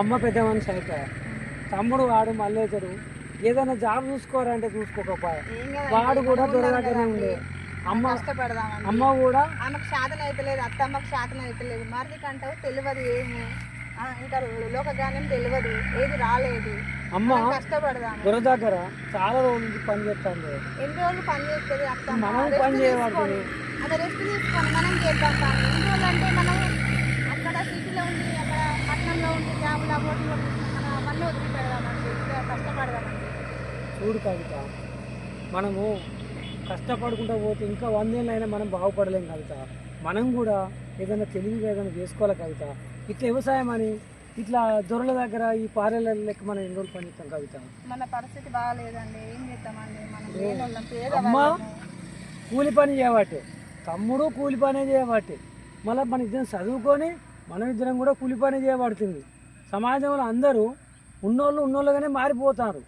అమ్మ పెద్ద మనిషి అయిపోయా తమ్ముడు వాడు మల్లేశాడు. ఏదైనా జాబ్ చూసుకోరంటే చూసుకోకపోయా. వాడు కూడా దొరకనే. ఉండే. అమ్మ కష్టపడదామండి అమ్మ కూడా ఆమెకు శాతం అయితలేదు అత్తమ్మకు శాతం అయితలేదు మరిది కంటావు తెలియదు ఏమి. ఇంకా లోకగానం తెలియదు ఏది రాలేదు. అమ్మ కష్టపడదాం దొర దగ్గర చాలా రోజుల పని చేస్తాను ఎన్ని రోజులు పని చేస్తుంది అత్తమ్మ మనం పని. తీసుకొని, అదే రెస్ట్ తీసుకొని మనం చేద్దాం పని. ఎన్ని రోజులు అంటే మనం అక్కడ సిటీలో ఉండి పట్టణంలో ఉండి జాబులు అబోట్లు మనం అవన్నీ వదిలి పెడదామండి ఇంకా కష్టపడదామండి. చూడు కవిత మనము కష్టపడుకుంటూ పోతే ఇంకా వందేళ్ళైనా మనం బాగుపడలేం కవిత. మనం కూడా ఏదైనా తెలివిగా ఏదైనా చేసుకోవాలి కవిత? ఇట్లా వ్యవసాయం అని ఇట్లా దొరల దగ్గర ఈ పారెల లెక్క మనం ఎన్ని రోజులు పనిస్తాం కవిత? మన పరిస్థితి బాగాలేదండి. ఏం చేద్దామండి? మనం అమ్మా. కూలి పని చేయబట్టే. తమ్ముడు కూలి పనే చేయబట్టే. మళ్ళీ మన ఇద్దరం చదువుకొని మనం ఇద్దరం కూడా కూలి పని చేయబడుతుంది. సమాజంలో అందరూ ఉన్నోళ్ళు ఉన్నోళ్ళుగానే మారిపోతారు.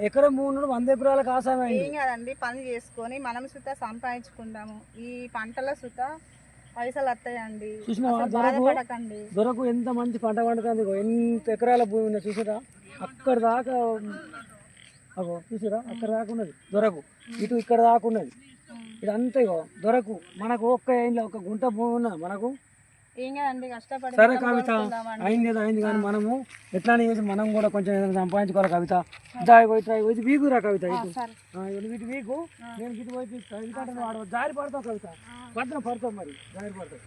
ఎకరం మూడు వంద ఎకరాలకు ఆసామైంది. ఏం కాదండి పని చేసుకొని మనం సుత సంపాదించుకుంటాము ఈ పంటల సుత పైసలు వస్తాయండి? అసలు దొరకు- బాధపడకండి. దొరకు ఎంత మంచి పంట పండుతుంది ఎంత ఎకరాల భూమి ఉన్నది చూసారా? అక్కడ దాకా అగో చూసారా? అక్కడ దాకా ఉన్నది దొరకు. ఇటు ఇక్కడ దాకా ఉన్నది. ఇదంతా ఇగో దొరకు. మనకు ఒక్క ఒక గుంట భూమి ఉన్నది మనకు. సరే కవిత. అయింది కదా అయింది కానీ మనము ఎట్లానే చేసి మనం కూడా కొంచెం ఏదైనా సంపాదించుకోవాలి కవిత. ఇది వీకురా కవిత వీటి వీకు నేను ఇటు పోయి. ఎందుకంటే ఆడ జారి పడతావు కవిత. పడతావు పడతావు మరి జారి పడతావు.